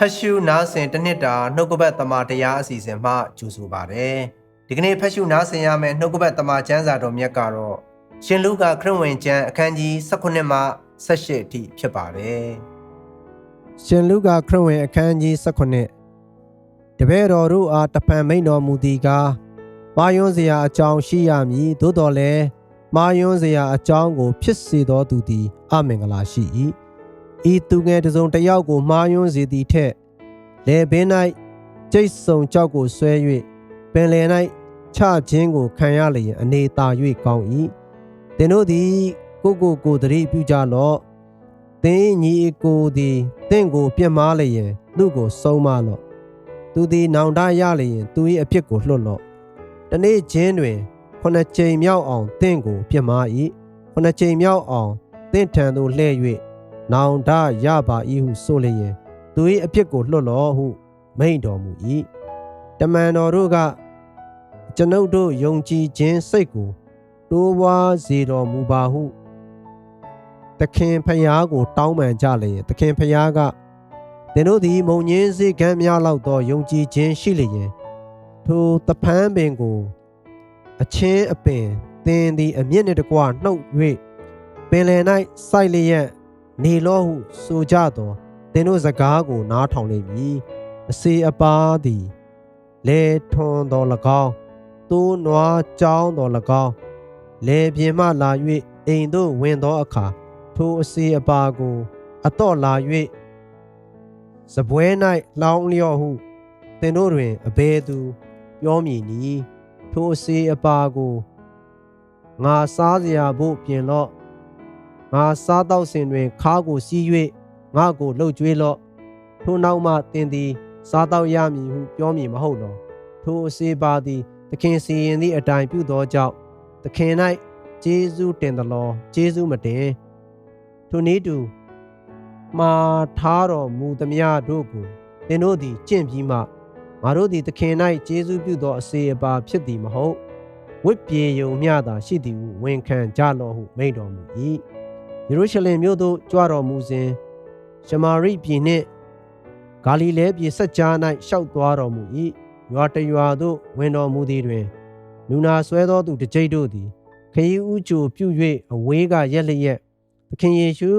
ဖတ်ရှုနားဆင်တစ်နှစ်တာနှုတ်ကပတ်တမန်တရားအစီအစဉ်မှကြိုဆိုပါရစေဒီကနေ့ဖတ်ရှုနားဆင်ရမယ့်နှုတ်ကပတ်တမန်ကျမ်းစာတော်မြတ်ကတော့ရှင်လူကာခရစ်ဝင်ကျမ်းအခန်းကြီး18မှ18အထိဖြစ်ပါတယ်ရှင်လုကာခရစ်ဝင်အခန်းကြီး18တပည့်တော်တို့အားတဖန်မိန်တော်မူသည်ကားမာယွန်းစရာအကြောင်းရှိရမည်သို့တော်လည်းမာယွန်းစရာအကြောင်းကို ဖြစ်စေသောသူသည်အမင်္ဂလာရှိ၏ ဤသူငယ်တစ်စုံတစ်ယောက်ကိုမာယွန်းစေသည်ထက်လေဘင်း၌ကျိတ်ဆုံကြောက်ကိုဆွဲ၍ပင်လယ်၌ချခြင်းကိုခံရလျင်အနေသာ၍ကောင်း၏သင်တို့သည်ကိုယ့်ကိုယ်ကိုယ်သတိပြုကြလော့သင်၏ညီအကိုသည်တင့်ကိုပြစ်မှားလျင်သူ့ကိုဆုံးမလော့သူသည်နောင်တရလျင်သူ၏အဖြစ်ကိုလွတ်လော့တနေ့ချင်းတွင်ခုနှစ်ကြိမ်မြောက်အောင်တင့်ကိုပြစ်မှား၏ခုနှစ်ကြိမ်မြောက်အောင်တင့်ထံသို့လှည့်၍ နောင်တရပါ၏ဟုဆိုလျင်သူ၏အဖြစ်ကိုလွတ်လော့ဟု မိန့်တော်မူ၏တမန်တော်တို့ကကျွန်ုပ်တို့ယုံကြည်ခြင်းစိတ်ကိုတိုးပွားစေတော်မူပါဟုသခင်ဖျားကို တောင်းပန်ကြလျင်သခင်ဖျားကသင်တို့သည်မုံငင်းစေကမ်းများလောက်သောယုံကြည်ခြင်းရှိလျင်ထိုတပန်းပင်ကိုအချင်းအပင်သင်သည်အမြင့်နှင့်တကွနှုတ်၍ပင်လယ်၌စိုက်လျက် နေလောဟုဆိုကြသောသင်တို့စကားကိုနားထောင်လိမ့်မည်အစေအပါသည်လေထွန်တော်၎င်းသိုးနွားကြောင်းတော်၎င်းလေပြင်မှလာ၍အိမ်သို့ဝင်သောအခါထိုအစီအပါကို အတော့လာ၍စပွဲ၌လောင်းလျော့ဟုသင်တို့တွင်အဘယ်သူပြောမည်နည်းထိုအစီအပါကိုငါစားစရာဖို့ပြင်လော့ ငါစားတော့စဉ်တွင်ခါးကိုစီး၍ငါကိုလှုပ်ကြွေးလော့ထိုနောက်မှသင်သည်စားတော့ရမည်ဟုပြောမည်မဟုတ်လောထိုအစီပါသည်သခင်စီရင်သည့်အတိုင်းပြုသောကြောင့်သခင်၌ဂျေဇုတင်သလောဂျေဇုမတင်ထိုနည်းတူမှားထားတော်မူသမျှတို့ကိုသင်တို့သည်ကျင့်ပြီးမှငါတို့သည်သခင်၌ကျေးဇူးပြုသောအစေအပါဖြစ်သည်မဟုတ်ဝိပြေယုံမျှသာရှိသည်ဟုဝန်ခံကြလော့ဟုမိန့်တော်မူ၏ ယေရုရှလင်မြို့သို့ကြွတော်မူစဉ်ရှမာရိပြည်နှင့်ဂါလိလဲပြည်ဆက်ကြား၌ရှောက်သွားတော်မူ၏ရွာတရွာသို့ဝင်တော်မူသည်တွင်လူနာဆွဲသောသူတစ်ကြိတ်တို့သည်ခရီးဥကြိုပြု၍အဝေးကရက်လျက်သခင်ယေရှု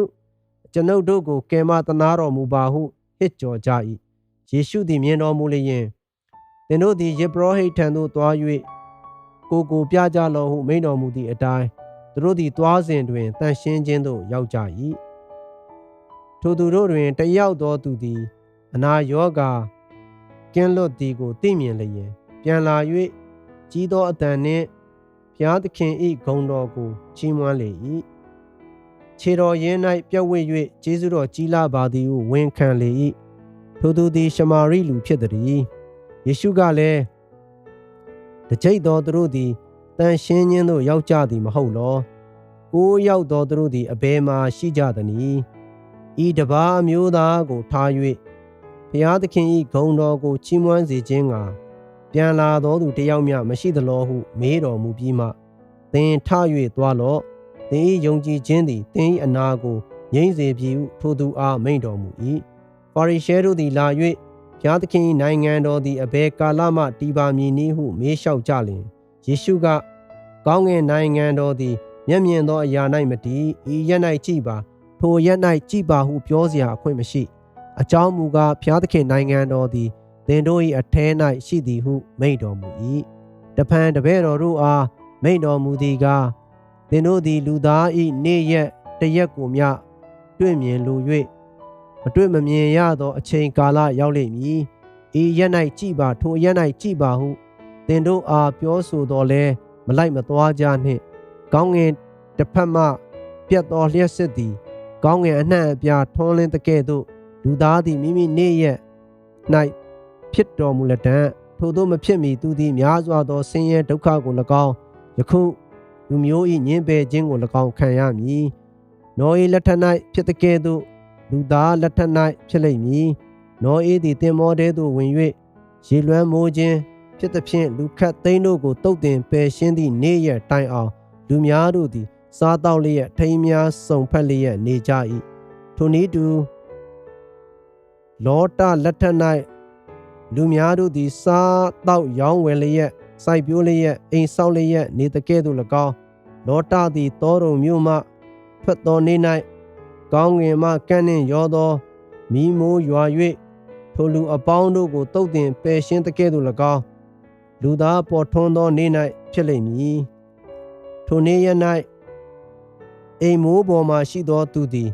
ကျွန်ုပ်တို့ကိုကယ်မသနာတော်မူပါဟုဟစ်ကြော်ကြ၏ယေရှုသည်မြင်တော်မူလျင်သင်တို့သည်ယေဘရဟိတ်ထံသို့သွား၍ကိုကိုပြကြလောဟုမိန့်တော်မူသည့်အတိုင်း သူတို့သည်သွားစဉ်တွင်တန်ရှင်းခြင်းသို့ရောက်ကြ၏ထိုသူတို့တွင်တယောက်သောသူသည်အနာရောဂါကင်းလွတ်သည်ကိုသိမြင်လျင်ပြန်လာ၍ကြီးသောအတန်နှင့်ဘုရားသခင်၏ဂုဏ်တော်ကိုချီးမွမ်းလေ၏ခြေတော်ရင်း၌ပြတ်ဝဲ၍ကျေးဇူးတော်ကြီးလာပါသည်ဟုဝန်ခံလေ၏ထိုသူသည်ရှမာရိလူဖြစ်သည်ယေရှုကလည်းတကြိတ်တော်သူတို့သည် တန်ရှင်းခြင်းသို့ရောက်ကြသည်မဟုတ်လောကိုးရောက်တော်သူတို့သည်အဘယ်မှရှိကြသနည်းဤတပါးအမျိုးသားကိုထား၍ဘုရားသခင်၏ဂုဏ်တော်ကိုချီးမွမ်းစေခြင်းကပြန်လာတော်သူတယောက်မျှမရှိသလောဟု မေးတော်မူပြီးမှသင်ထ၍သွားလော့သင်၏ယုံကြည်ခြင်းသည်သင်၏အနာကိုငြိမ့်စေပြီဟုထိုသူအားမိန့်တော်မူ၏ပါရိရှဲတို့သည်လာ၍ဘုရားသခင်၏နိုင်ငံတော်သည်အဘယ်ကာလမှတည်ပါမည်နည်းဟုမေးလျှောက်ကြလျင်ယေရှုက ကောင်းငင်နိုင်ငံတော်သည်မျက်မြင်သောအရာ၌မတည်ဤရက်၌ကြည်ပါထိုရက်၌ကြည်ပါဟုပြောเสียအခွင့်မရှိ အကြောင်းမူကားဘုရားသခင်နိုင်ငံတော်သည်သင်တို့၏အထဲ၌ရှိသည်ဟုမိန့်တော်မူ၏တဖန်တပည့်တော်တို့အားမိန့်တော်မူသည်ကားသင်တို့သည်လူသား၏နေ့ရက်တရက်ကိုမျှတွေ့မြင်လို၍မတွေ့မမြင်ရသောအချိန်ကာလရောက်လိမ့်မည်ဤရက်၌ကြည်ပါထိုရက်၌ကြည်ပါဟုသင်တို့အားပြောဆိုတော်လဲ မလိုက်မသွားကြနှင့်ကောင်းငင်တစ်ဖက်မှပြတ်တော်လျှက်စစ်သည်ကောင်းငင်အနှံ့အပြားထွန်းလင်းတဲ့ကဲ့သို့လူသားသည်မိမိနေ့ရက်၌ဖြစ်တော်မူလက်တံထို့သောမဖြစ်မီသူသည်များစွာသောဆင်းရဲဒုက္ခကို၎င်းယခုလူမျိုး၏ညင်ပယ်ခြင်းကို၎င်းခံရမည်နော၏လက်ထက်၌ဖြစ်တဲ့ကဲ့သို့လူသားလက်ထက်၌ဖြစ်လိမ့်မည်နော၏သည်တင်မောတဲသို့ဝင်၍ရေလွှမ်းမိုးခြင်း ဖြစ်သဖြင့်လူခတ်သိန်းတို့ကိုတုတ်တင်ပယ်ရှင်းသည့်နေ့ရက်တိုင်အောင်လူများတို့သည် စားတောက်လျက်ထိမ်းများစုံဖက်လျက်နေကြ၏ထိုနည်းတူလောတလက်ထက်၌လူများတို့သည် စားတောက်ရောင်းဝယ်လျက်စိုက်ပျိုးလျက်အိမ်ဆောက်လျက်နေတကဲ့သို့၎င်းလောတသည်တောတုံမြို့မှထွက်သောနေ့၌ကောင်းငင်မှကန့်နှင့်ရောသောမိမိုးရွာ၍ထိုလူအပေါင်းတို့ကိုတုတ်တင်ပယ်ရှင်းတကဲ့သို့၎င်း လူသားပေါ်ထွန်းသောနေ့၌ဖြစ်လိမ့်မည်ထိုနေ့ရက်၌အိမ်မိုးပေါ်မှရှိသောသူသည်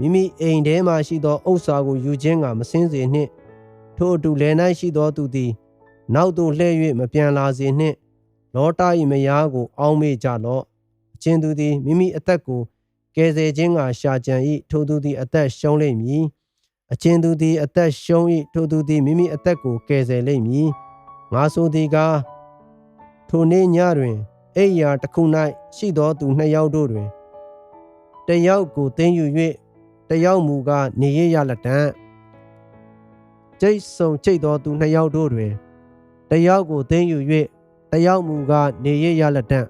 မိမိအိမ်ထဲမှရှိသောဥစ္စာကိုယူခြင်းကမစင်းစေနှင့်ထိုအတူလယ်၌ရှိသောသူသည် နောက်သို့လှည့်၍မပြန်လာစေနှင့်လောတာ၏မယားကို အောင်းမေ့ကြလော့အချင်းသူသည်မိမိအသက်ကိုကယ်ဆယ်ခြင်းကရှာကြံ၏ထိုသူသည်အသက်ရှုံးလိမ့်မည်အချင်းသူသည်အသက်ရှုံး၏ထိုသူသည်မိမိအသက်ကိုကယ်ဆယ်လိမ့်မည် ငါဆိုသည်ကားထိုနေ့ညတွင်အိယာတစ်ခု၌ရှိသောသူနှစ်ယောက်တို့တွင်တယောက်ကိုသိမ်းယူ၍တယောက်မူကားနေရရလက်တံကျိတ်ဆုံကျိတ်သောသူနှစ်ယောက်တို့တွင်တယောက်ကိုသိမ်းယူ၍တယောက်မူကားနေရရလက်တံ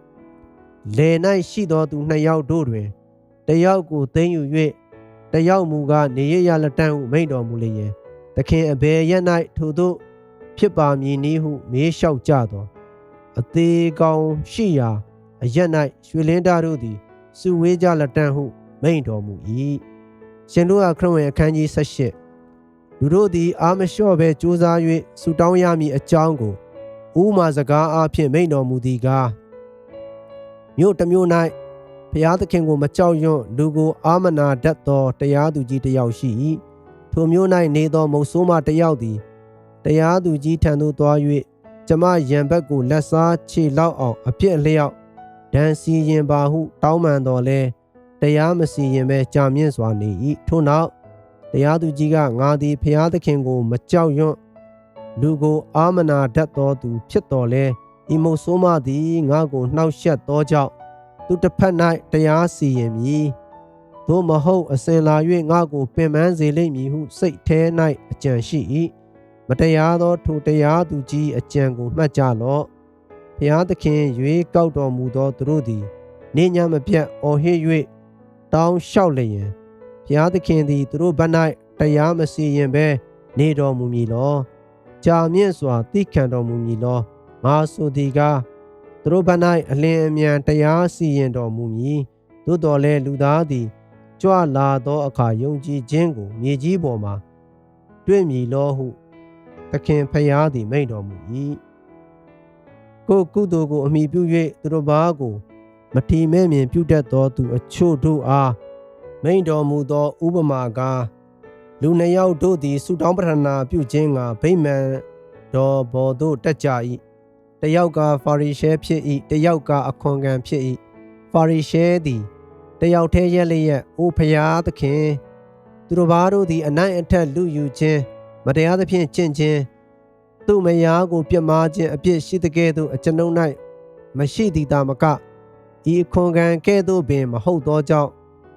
လေ၌ရှိသောသူနှစ်ယောက်တို့တွင်တယောက်ကိုသိမ်းယူ၍တယောက်မူကားနေရရလက်တံဟုမိန့်တော်မူလျင်သခင်အဘယ်ရက်၌ထိုသို့ ဖြစ်ပါမည်နည်းဟုမေးလျှောက်ကြသောအသေးကောင်ရှိရာအရက်၌ရွှေလင်းသားတို့သည်စုဝေးကြလက်တံဟု မိန့်တော်မူ၏ရှင်တို့ကခရစ်ဝင်အခန်းကြီး78လူတို့သည်အာမလျှော့ပဲစူးစမ်း၍ဆူတောင်းရမည်အကြောင်းကိုဥမာစကားအားဖြင့်မိန့်တော်မူသည်ကားမြို့တစ်မြို့၌ဘုရားသခင်ကိုမကြောက်ရွံ့လူကိုအာမနာတတ်သောတရားသူကြီးတစ်ယောက်ရှိ၏ထိုမြို့၌နေသောမုတ်ဆိုးမတစ်ယောက်သည် တရားသူကြီးထံသို့သွား၍ကျမရံဘက်ကိုလက်စားခြေလောက်အောင်အပြစ်အလျောက်ဒဏ်စီရင်ပါဟု တောင်းပန်တော်လဲတရားမစီရင်ပဲကြာမြင့်စွာနေ၏ထို့နောက်တရားသူကြီးကငါသည်ဖျားသခင်ကို မကြောက်ရွံ့လူကိုအာမနာတတ်သောသူ ဖြစ်တော်လဲဤမုတ်ဆိုးမသည်ငါကိုနှောက်ယှက်သောကြောင့်သူတစ်ဖက်၌တရားစီရင်မည်သို့မဟုတ်အစဉ်လာ၍ငါကိုပင်ပန်းစေလိမ့်မည်ဟုစိတ်ထဲ၌အကြံရှိ၏ မတရားသောထိုတရားသူကြီးအကြံကိုမှတ်ကြလော့ဖျားသခင်ရွေးကောက်တော်မူသောသူတို့သည်နေညမပြတ်အော်ဟစ်၍တောင်းလျှောက်လျင်ဘုရားသခင်သည်သူတို့ဘက်၌တရားမစီရင်ဘဲနေတော်မူမည်လောကြာမြင့်စွာတိခံတော်မူမည်လောငါဆိုသည်ကားသူတို့ဘက်၌အလင်းအမြန်တရားစီရင်တော်မူမည်သို့တော်လည်းလူသားသည်ကြွလာသောအခါယုံကြည်ခြင်းကိုမြေကြီးပေါ်မှာ တွေ့မည်လောဟုသ ခင်ဖျားသည်မိန့်တော်မူ၏ကိုကုသိုလ်ကိုအမိပြု၍သူတို့ဘာကို မထီမဲ့မြင်ပြုတတ်သောသူအချို့တို့အားမိန်တော်မူသောဥပမာကားလူနှစ်ယောက်တို့သည်ဆုတောင်းပတနာပြုခြင်းကဗိမာန်တော်ဘော်သို့တက်ကြ၏တယောက်ကဖာရိရှဲဖြစ်၏တယောက်ကအခွန်ခံဖြစ်၏ဖာရိရှဲသည်တယောက်တည်းရက်လျက်အိုဖျားသခင်သူတို့ဘာတို့သည်အနိုင်အထက်လူယူခြင်း မတရားသဖြင့်ကျင့်ခြင်းသူ့မယားကိုပြစ်မှားခြင်းအပြစ်ရှိတဲ့ကဲ့သို့အကျွန်ုပ်၌မရှိသည်တာမကဤအခွန်ခံကဲ့သို့ပင် မဟုတ်သောကြောင့်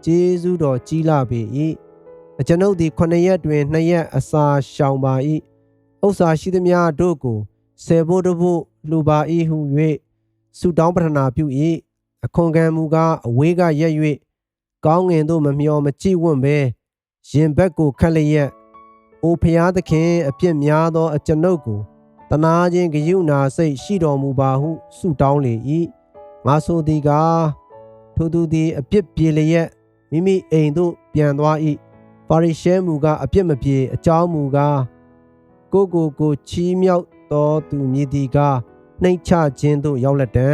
ကျေးဇူးတော်ကြီးလာပေ၏အကျွန်ုပ်သည်ခုနှစ်ရက်တွင်နှစ်ရက်အစာရှောင်ပါ၏ဥစ္စာရှိသမျှတို့ကိုဆယ်ဖို့တဖို့လှူပါ၏ဟု၍ဆုတောင်းပတနာပြု၏အခွန်ခံမူကားအဝေးကရက်၍ကောင်းငင်သို့မမျောမကြည့်ဝန့်ပဲရင်ဘက်ကိုခတ်လျက် အိုဖျားသခင်အပြစ်များသောအကျွန်ုပ်ကိုတနာခြင်းဂယုဏစိတ်ရှိတော်မူပါဟုဆုတောင်းလေ၏ငါဆိုသည်ကားထိုသူသည်အပြစ်ပြေလျက်မိမိအိမ်သို့ပြန်သွား၏ပါရိရှဲမူကားအပြစ်မပြေအကြောင်းမူကားကိုကိုကိုချီးမြှောက်တော်သူမြည်သည်ကားနှိမ့်ချခြင်းသို့ရောက်လက်တံ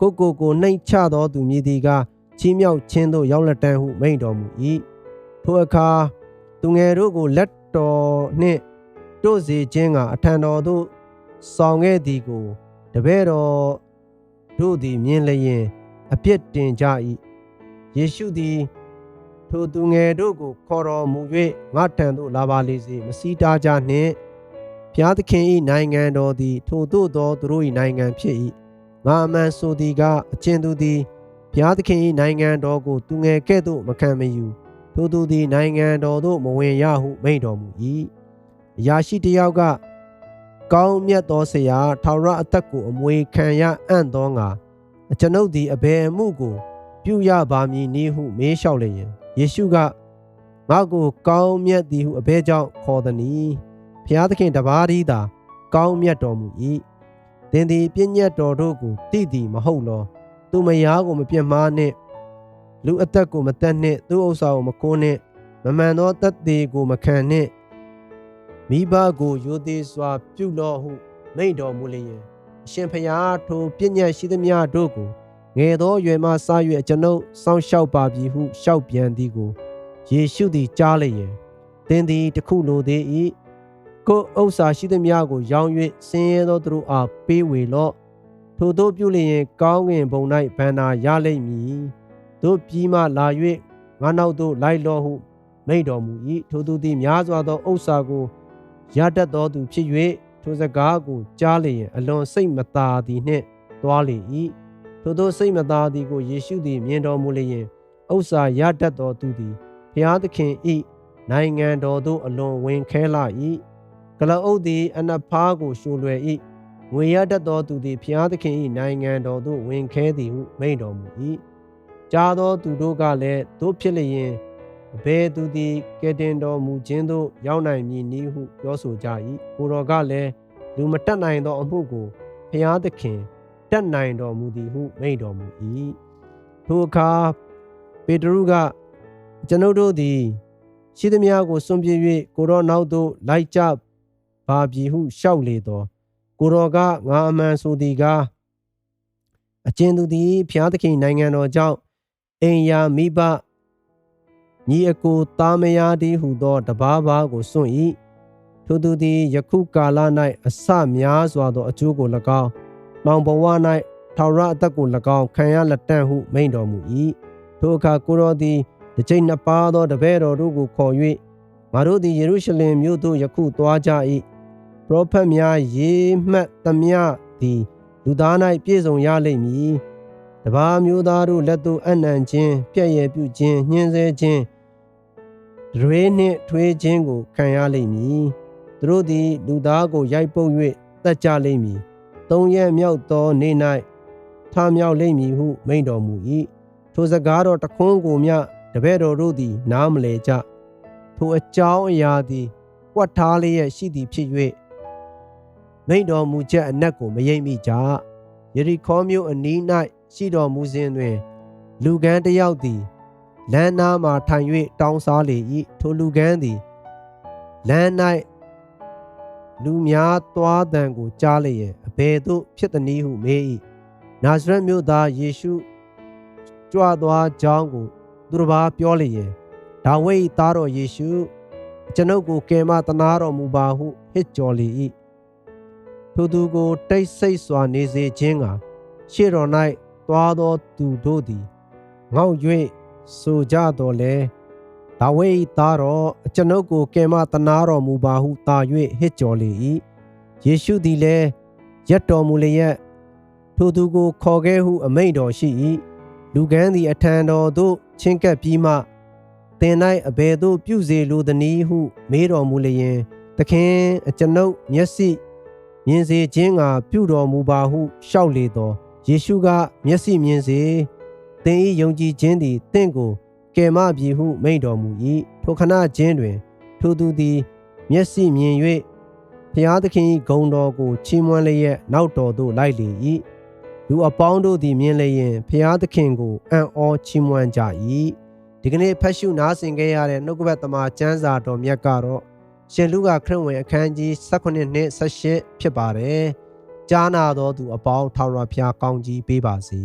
ကိုကိုကိုနှိမ့်ချတော်သူမြည်သည်ကားချီးမြှောက်ခြင်းသို့ရောက်လက်တံဟုမိန့်တော်မူ၏ထိုအခါသူငယ်တို့ကိုလက် တော်နှင့်တို့စေခြင်းကအထံတော်သို့ဆောင်ခဲ့သည်ကိုတပည့်တော်တို့သည်မြင်လျင်အပြစ်တင်ကြ၏ယေရှုသည်ထိုသူငယ်တို့ကိုခေါ်တော်မူ၍ငါထံသို့လာပါလေစေမစည်းတားကြနှင့်ဘုရားသခင်၏နိုင်ငံတော်သည် ထိုသို့သောသူတို့၏နိုင်ငံဖြစ်၏ငါအမှန်ဆိုသည်ကအချင်းသူသည်ဘုရားသခင်၏နိုင်ငံတော်ကိုသူငယ်ကဲ့သို့မခံမယူ ထိုသူသည်နိုင်ငံတော်သို့မဝင်ရဟုမိန့်တော်မူ၏အရာရှိတစ်ယောက်ကကောင်းမြတ်သောဆရာထာဝရအသက်ကိုအမွေခံရအံ့သောငါအကျွန်ုပ်သည်အဘယ်အမှုကို ပြုရပါမည်နည်းဟုမေးလျှောက်လျင်ယေရှုကငါကိုကောင်းမြတ်သည်ဟုအဘဲကြောင့်ခေါ်သည်နီဖျားသခင်တပါးသည်သာကောင်းမြတ်တော်မူ၏သင်သည်ပြည့်ညတ်တော်တို့ကိုသိသည်မဟုတ်လော သူမယားကိုမပြတ်မားနှင့် လူအသက်ကိုမတက်နှင့်သူဥစ္စာကိုမကိုးနှင့်မမှန်သောတက်သေးကိုမခံနှင့်မိဘကိုယိုသေးစွာ ပြုလော့ဟု မိန့်တော်မူလျင်အရှင်ဖျားထိုပြည့်ညတ်ရှိသမျှတို့ကိုငယ်သောရွယ်မှစ၍ကျွန်ုပ်စောင့်ရှောက်ပါပြီဟုရှောက်ပြန်သည်ကိုယေရှုသည်ကြားလျင်သင်သည်တခုလိုသေး၏ကိုယ်ဥစ္စာရှိသမျှကိုရောင်း၍ဆင်းရဲသောသူတို့အားပေးဝေလော့ထိုတို့ပြုလျင်ကောင်းငင်ဘုံ၌ဗန္နာရလိမ့်မည် တို့ပြီးမှလာ၍ငါနောက်သို့လိုက်လော့ဟုမိန့်တော်မူ၏ထိုသူသည်များစွာသောဥစ္စာကိုရတတ်သောသူဖြစ်၍ထိုစကားကိုကြားလျင်အလွန်စိတ်မသာသည်နှင့်သွားလေ၏ထိုတို့စိတ်မသာသည်ကိုယေရှုသည်မြင်တော်မူလျင်ဥစ္စာရတတ်သောသူသည်ဖျားသခင်ဤနိုင်ငံတော်သို့အလွန်ဝင်ခဲလာ၏ကလအုပ်သည်အနဖားကိုရှိုလွယ်၏ငွေရတတ်သောသူသည်ဖျားသခင်ဤနိုင်ငံတော်သို့ဝင်ခဲသည်ဟုမိန့်တော်မူ၏ ကြားသောသူတို့ကလည်းတို့ဖြစ်လျင်အဘယ်သူသည်ကဲတင်တော်မူခြင်းသို့ရောက်နိုင်မည်နည်းဟုပြောဆိုကြ၏ကိုတော်ကလည်းလူမတက်နိုင်သောအမှုကိုဖျားသခင်တက်နိုင်တော်မူသည်ဟုမိန့်တော်မူ၏ထိုအခါပေတရုကကျွန်ုပ်တို့သည်ရှိသမျှကိုစွန့်ပြေး၍ကိုတော်နောက်သို့လိုက်ကြပါပြီဟုလျှောက်လေသောကိုတော်ကငါအမှန်ဆိုသည်ကားအကျဉ်သူသည်ဖျားသခင်နိုင်ငံတော်ကြောင့် အိမ်ယာမိဘညီအကိုသားမယားသည်ဟုသောတဘာဘာကိုစွန့်၏ထိုသူသည်ယခုကာလ၌အစများစွာသောအကျိုးကို၎င်းနောင်ဘဝ၌ထာဝရအသက်ကို၎င်းခံရလက်တန့်ဟုမိန့်တော်မူ၏ထိုအခါကိုတော်သည်တစ်ချိန်နှစ်ပါးသောတပည့်တော်တို့ကိုခေါ်၍ငါတို့သည်ယေရုရှလင်မြို့သို့ယခုသွားကြ၏ပရောဖက်များရေးမှတ်သမျှသည်လူသား၌ပြည့်စုံရလိမ့်မည် တပါးမျိုးသားတို့လက်သို့အနှံခြင်းပြည့်ရပြုခြင်းညှင်းဆဲခြင်းဒရွေးနှင့်ထွေးခြင်းကိုခံရလိမ့်မည်သူတို့သည်လူသားကိုရိုက်ပုတ်၍တက်ကြလိမ့်မည်သုံးရက်မြောက်သောနေ့၌ထမြောက်လိမ့်မည်ဟုမိန့်တော်မူ၏ထိုစကားတော်တခွန်းကိုမျှတပည့်တော်တို့သည် နားမလဲကြထိုအကြောင်းအရာသည်ကွက်ထားလျက်ရှိသည်ဖြစ်၍မိန့်တော်မူချက်အနက်ကိုမယိမ့်မိကြယရိခေါမြို့အနီး၌ ရှိတော်မူစဉ်တွင် လူကန်းတစ်ယောက်သည်လမ်းနားမှထိုင်၍တောင်းစားလေ၏ထိုလူကန်းသည်လမ်း၌လူများသွားတန်ကိုကြားလျက်အဘယ်သို့ဖြစ်သည်နည်းဟုမေး၏နာဇရက်မြို့သားယေရှုကြွသွားကြောင်းကို သူတစ်ပါးပြောလျင်ဒါဝိဒ်သားတော်ယေရှုကျွန်ုပ်ကိုကယ်မတနာတော်မူပါဟုဟစ်ကြော်လေ၏ထိုသူကိုတိတ်ဆိတ်စွာနေစေခြင်းကရှေ့တော်၌ သွားသောသူတို့သည်ငေါ့၍ဆိုကြတော်လဲဒါဝိဒ်သားတော်ကျွန်ုပ်ကိုကယ်မတနာတော်မူပါဟုတာ၍ဟစ်ကြော်လေ၏ယေရှုသည်လည်းရက်တော်မူလျက်ထိုသူကိုခေါ်ခဲ့ဟုအမိန့်တော်ရှိ၏လူကန်းသည်အထံတော်သို့ချင်းကပ်ပြီးမှသင်၌အဘယ်သို့ပြုစေလိုသနည်းဟု မေးတော်မူလျင်သခင်အကျွန်ုပ်မျက်စိမြင်စေခြင်းကပြုတော်မူပါဟုလျှောက်လေသော ယေရှုကမျက်စိမြင်စေသင်၏ယုံကြည်ခြင်းသည်သင်ကိုကယ်မပြီဟုမိန့်တော်မူ၏ထိုခဏချင်းတွင် ထိုသူသည် မျက်စိမြင်၍ဖျားသခင်၏ဂုဏ်တော်ကိုချီးမွမ်းလျက်နောက်တော်သို့လိုက်လေ၏လူအပေါင်းတို့သည်မြင်လျင်ဖျားသခင်ကိုအံ့ဩချီးမွမ်းကြ၏ဒီကနေ့ဖတ်ရှုနားဆင်ခဲ့ရတဲ့နှုတ်ကပတ်သမာကျမ်းစာတော်မြတ်ကတော့ရှင်လူကခရစ်ဝင်အခန်းကြီး18နှစ်18ဖြစ်ပါတယ် ကြားနာတော်သူအပေါင်းထာဝရဘုရားကောင်းကြီးပေးပါစေ